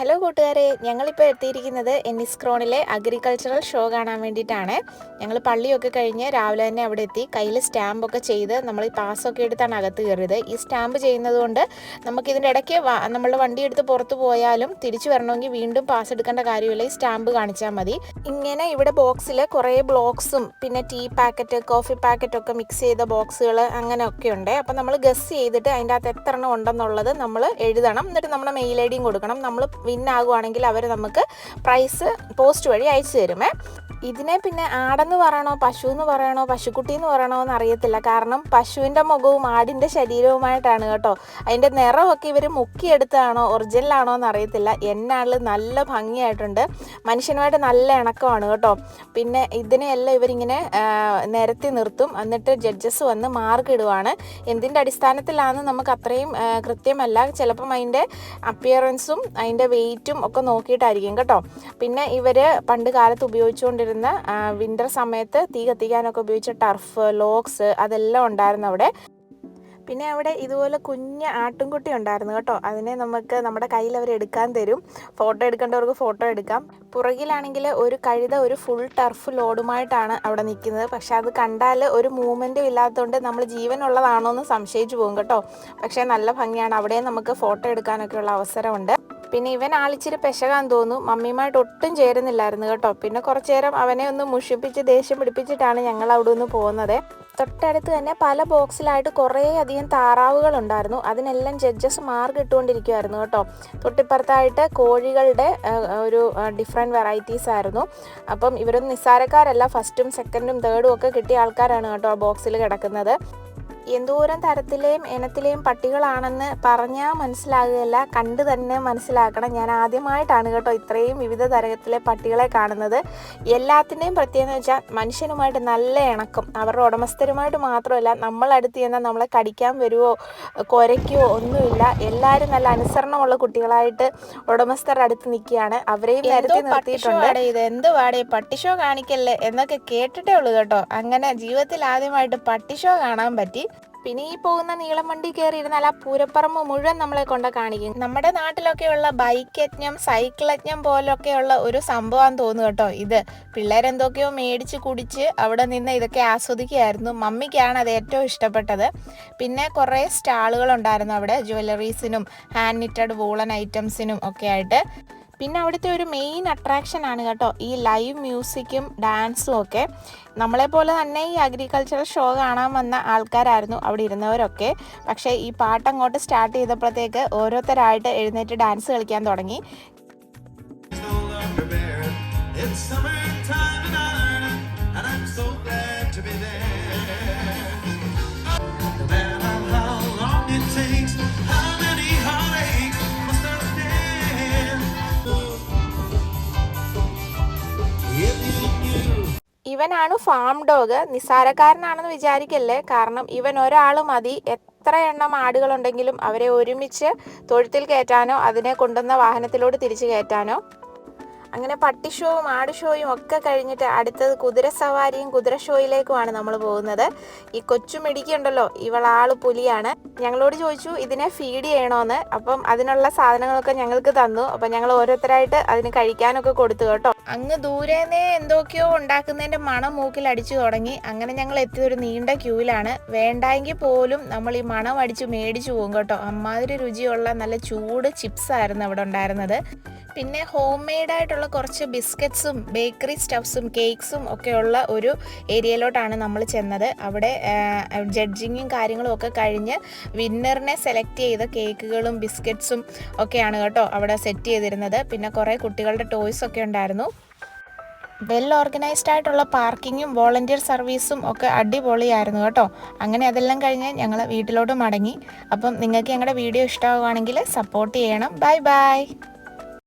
Hello കൂട്ടുകാരെ ഞങ്ങളിപ്പോൾ എത്തിയിരിക്കുന്നത് എന്നിസ്ക്രോണിലെ അഗ്രികൾച്ചറൽ ഷോ കാണാൻ വേണ്ടിയിട്ടാണ്. ഞങ്ങൾ പള്ളിയൊക്കെ കഴിഞ്ഞ് രാവിലെ തന്നെ അവിടെ എത്തി. കയ്യിൽ സ്റ്റാമ്പൊക്കെ ചെയ്ത് നമ്മൾ പാസ്സൊക്കെ എടുത്താണ് അകത്ത് കയറിയത്. ഈ സ്റ്റാമ്പ് ചെയ്യുന്നതുകൊണ്ട് നമുക്ക് ഇതിന്റെ ഇടയ്ക്ക് നമ്മൾ വണ്ടി എടുത്ത് പുറത്ത് പോയാലും തിരിച്ചു വരണമെങ്കിൽ വീണ്ടും പാസ് എടുക്കേണ്ട കാര്യമില്ല. ഈ സ്റ്റാമ്പ് കാണിച്ചാൽ മതി. ഇങ്ങനെ ഇവിടെ ബോക്സിൽ കുറേ ബ്ലോക്സും പിന്നെ ടീ പാക്കറ്റ് കോഫി പാക്കറ്റൊക്കെ മിക്സ് ചെയ്ത ബോക്സുകൾ അങ്ങനെയൊക്കെ ഉണ്ട്. അപ്പോൾ നമ്മൾ ഗസ് ചെയ്തിട്ട് അതിന്റെ അകത്ത് എത്ര എണ്ണം ഉണ്ടെന്നുള്ളത് നമ്മൾ എഴുതണം. എന്നിട്ട് നമ്മുടെ മെയിൽ ഐ ഡിയും കൊടുക്കണം. നമ്മൾ വിൻ ആകുവാണെങ്കിൽ അവർ നമുക്ക് പ്രൈസ് പോസ്റ്റ് വഴി അയച്ചു തരുമേ ഇതിനെ പിന്നെ ആടെന്ന് പറയണോ പശു എന്ന് പറയണോ പശുക്കുട്ടി എന്ന് പറയണോ എന്ന് അറിയത്തില്ല കാരണം പശുവിന്റെ മുഖവും ആടിന്റെ ശരീരവുമായിട്ടാണ് കേട്ടോ. അതിന്റെ നിറമൊക്കെ ഇവർ മുക്കിയെടുത്താണോ ഒറിജിനലാണോ എന്ന് അറിയത്തില്ല എന്നാളിൽ നല്ല ഭംഗിയായിട്ടുണ്ട്. മനുഷ്യനുമായിട്ട് നല്ല ഇണക്കമാണ് കേട്ടോ. പിന്നെ ഇതിനെയെല്ലാം ഇവരിങ്ങനെ നിരത്തി നിർത്തും. എന്നിട്ട് ജഡ്ജസ് വന്ന് മാർക്ക് ഇടുവാണ്. എന്തിന്റെ അടിസ്ഥാനത്തിലാണെന്ന് നമുക്ക് അത്രയും കൃത്യമല്ല. ചിലപ്പം അതിന്റെ അപ്പിയറൻസും അതിന്റെ വെയിറ്റും ഒക്കെ നോക്കിയിട്ടായിരിക്കും കേട്ടോ. പിന്നെ ഇവർ പണ്ട് കാലത്ത് ഉപയോഗിച്ചുകൊണ്ടിരുന്ന വിന്റർ സമയത്ത് തീ കത്തിക്കാനൊക്കെ ഉപയോഗിച്ച ടർഫ് ലോക്സ് അതെല്ലാം ഉണ്ടായിരുന്നു അവിടെ. പിന്നെ അവിടെ ഇതുപോലെ കുഞ്ഞ് ആട്ടിൻകുട്ടി ഉണ്ടായിരുന്നു കേട്ടോ. അതിനെ നമുക്ക് നമ്മുടെ കയ്യിൽ അവർ എടുക്കാൻ തരും. ഫോട്ടോ എടുക്കേണ്ടവർക്ക് ഫോട്ടോ എടുക്കാം. പുറകിലാണെങ്കിൽ ഒരു കഴുത ഒരു ഫുൾ ടർഫ് ലോഡുമായിട്ടാണ് അവിടെ നിൽക്കുന്നത്. പക്ഷെ അത് കണ്ടാൽ ഒരു മൂവ്മെന്റും ഇല്ലാത്തതുകൊണ്ട് നമ്മൾ ജീവനുള്ളതാണോ എന്ന് സംശയിച്ചു പോകും കേട്ടോ. പക്ഷേ നല്ല ഭംഗിയാണ്. അവിടെ നമുക്ക് ഫോട്ടോ എടുക്കാനൊക്കെയുള്ള അവസരമുണ്ട്. പിന്നെ ഇവൻ ആളിച്ചിരി പെശകാൻ തോന്നുന്നു. മമ്മിയുമായിട്ട് ഒട്ടും ചേരുന്നില്ലായിരുന്നു കേട്ടോ. പിന്നെ കുറച്ചു നേരം അവനെ ഒന്ന് മുഷിപ്പിച്ച് ദേഷ്യം പിടിപ്പിച്ചിട്ടാണ് ഞങ്ങൾ അവിടെ നിന്ന് പോകുന്നത്. തൊട്ടടുത്ത് തന്നെ പല ബോക്സിലായിട്ട് കുറേ അധികം താറാവുകൾ ഉണ്ടായിരുന്നു. അതിനെല്ലാം ജഡ്ജസ് മാർക്ക് ഇട്ടുകൊണ്ടിരിക്കുമായിരുന്നു കേട്ടോ. തൊട്ടിപ്പുറത്തായിട്ട് കോഴികളുടെ ഒരു ഡിഫറെന്റ് വെറൈറ്റീസ് ആയിരുന്നു. അപ്പം ഇവരൊന്നും നിസ്സാരക്കാരല്ല. ഫസ്റ്റും സെക്കൻഡും തേർഡും ഒക്കെ കിട്ടിയ ആൾക്കാരാണ് കേട്ടോ ആ ബോക്സിൽ കിടക്കുന്നത്. എന്തോരം തരത്തിലെയും ഇനത്തിലെയും പട്ടികളാണെന്ന് പറഞ്ഞാൽ മനസ്സിലാകുകയല്ല. കണ്ട് തന്നെ മനസ്സിലാക്കണം. ഞാൻ ആദ്യമായിട്ടാണ് കേട്ടോ ഇത്രയും വിവിധ തരത്തിലെ പട്ടികളെ കാണുന്നത്. എല്ലാത്തിന്റെയും പ്രത്യേകത എന്ന് വെച്ചാൽ മനുഷ്യനുമായിട്ട് നല്ല ഇണക്കം. അവരുടെ ഉടമസ്ഥരുമായിട്ട് മാത്രമല്ല നമ്മളടുത്ത് ചെന്നാൽ നമ്മളെ കടിക്കാൻ വരുമോ കൊരയ്ക്കോ ഒന്നുമില്ല. എല്ലാവരും നല്ല അനുസരണമുള്ള കുട്ടികളായിട്ട് ഉടമസ്ഥരുടെ അടുത്ത് നിൽക്കുകയാണ്. അവരെയും നേരത്തെ നിർത്തിയിട്ടുണ്ട്. ഇത്? എന്ത് വാടേ പട്ടിഷോ കാണിക്കല്ലേ? എന്നൊക്കെ കേട്ടിട്ടേ ഉള്ളൂ കേട്ടോ. അങ്ങനെ ജീവിതത്തിൽ ആദ്യമായിട്ട് പട്ടിഷോ കാണാൻ പറ്റി. പിന്നെ ഈ പോകുന്ന നീളം വണ്ടി കയറി ഇരുന്നാൽ ആ പൂരപ്പറമ്പ് മുഴുവൻ നമ്മളെ കൊണ്ട് കാണിക്കും. നമ്മുടെ നാട്ടിലൊക്കെയുള്ള ബൈക്ക് യജ്ഞം സൈക്കിൾ യജ്ഞം പോലൊക്കെയുള്ള ഒരു സംഭവം തോന്നുന്നു കേട്ടോ ഇത്. പിള്ളേരെന്തൊക്കെയോ മേടിച്ച് കുടിച്ച് അവിടെ നിന്ന് ഇതൊക്കെ ആസ്വദിക്കുകയായിരുന്നു. മമ്മിക്കാണ് അത് ഏറ്റവും ഇഷ്ടപ്പെട്ടത്. പിന്നെ കുറേ സ്റ്റാളുകൾ ഉണ്ടായിരുന്നു അവിടെ. ജ്വല്ലറീസിനും ഹാൻഡ് നിറ്റഡ് വൂളൻ ഐറ്റംസിനും ഒക്കെ ആയിട്ട്. പിന്നെ അവിടുത്തെ ഒരു മെയിൻ അട്രാക്ഷൻ ആണ് കേട്ടോ. ഈ ലൈവ് മ്യൂസിക്കും ഡാൻസും ഒക്കെ. നമ്മളെ പോലെ തന്നെ ഈ അഗ്രികൾച്ചറൽ ഷോ കാണാൻ വന്ന ആൾക്കാരായിരുന്നു അവിടെ ഇരുന്നവരൊക്കെ. പക്ഷേ ഈ പാട്ട് അങ്ങോട്ട് സ്റ്റാർട്ട് ചെയ്തപ്പോഴത്തേക്ക് ഓരോരുത്തരായിട്ട് എഴുന്നേറ്റ് ഡാൻസ് കളിക്കാൻ തുടങ്ങി. It's summertime and Ireland, ഇവനാണ് ഫാം ഡോഗ് നിസ്സാരക്കാരനാണെന്ന് വിചാരിക്കല്ലേ? കാരണം ഇവൻ ഒരാൾ മതി. എത്ര എണ്ണം ആടുകളുണ്ടെങ്കിലും അവരെ ഒരുമിച്ച് തൊഴുത്തിൽ കയറ്റാനോ അതിനെ കൊണ്ടുവന്ന വാഹനത്തിലോട്ട് തിരിച്ചു കയറ്റാനോ? അങ്ങനെ പട്ടി ഷോയും ആട് ഷോയും ഒക്കെ കഴിഞ്ഞിട്ട് അടുത്തത് കുതിര സവാരിയും കുതിര ഷോയിലേക്കുമാണ് നമ്മൾ പോകുന്നത്. ഈ കൊച്ചു മിടിക്കുണ്ടല്ലോ ഇവളാൾ പുലിയാണ്. ഞങ്ങളോട് ചോദിച്ചു ഇതിനെ ഫീഡ് ചെയ്യണോന്ന്? അപ്പം അതിനുള്ള സാധനങ്ങളൊക്കെ ഞങ്ങൾക്ക് തന്നു. അപ്പം ഞങ്ങൾ ഓരോരുത്തരായിട്ട് അതിന് കഴിക്കാനൊക്കെ കൊടുത്തു കേട്ടോ. അങ്ങ് ദൂരേന്നേ എന്തൊക്കെയോ ഉണ്ടാക്കുന്നതിന്റെ മണം മൂക്കിൽ അടിച്ചു തുടങ്ങി. അങ്ങനെ ഞങ്ങൾ എത്തിയ ഒരു നീണ്ട ക്യൂവിലാണ്. വേണ്ടായെങ്കിൽ പോലും നമ്മൾ ഈ മണം അടിച്ച് മേടിച്ചു പോകും കേട്ടോ. അമ്മാതിരി രുചിയുള്ള നല്ല ചൂട് ചിപ്സ് ആയിരുന്നു അവിടെ ഉണ്ടായിരുന്നത്. പിന്നെ ഹോം മെയ്ഡ് ആയിട്ടുള്ള കുറച്ച് ബിസ്ക്കറ്റ്സും ബേക്കറി സ്റ്റഫ്സും കേക്ക്സും ഒക്കെയുള്ള ഒരു ഏരിയയിലോട്ടാണ് നമ്മൾ ചെന്നത്. അവിടെ ജഡ്ജിങ്ങും കാര്യങ്ങളും ഒക്കെ കഴിഞ്ഞ് വിന്നറിനെ സെലക്ട് ചെയ്ത കേക്കുകളും ബിസ്ക്കറ്റ്സും ഒക്കെയാണ് കേട്ടോ അവിടെ സെറ്റ് ചെയ്തിരുന്നത്. പിന്നെ കുറേ കുട്ടികളുടെ ടോയ്സ് ഒക്കെ ഉണ്ടായിരുന്നു. വെൽ ഓർഗനൈസ്ഡ് ആയിട്ടുള്ള പാർക്കിങ്ങും വോളണ്ടിയർ സർവീസും ഒക്കെ അടിപൊളിയായിരുന്നു കേട്ടോ. അങ്ങനെ അതെല്ലാം കഴിഞ്ഞ് ഞങ്ങൾ വീട്ടിലോട്ട് മടങ്ങി. അപ്പം നിങ്ങൾക്ക് ഞങ്ങളുടെ വീഡിയോ ഇഷ്ടമാവുകയാണെങ്കിൽ സപ്പോർട്ട് ചെയ്യണം. Bye bye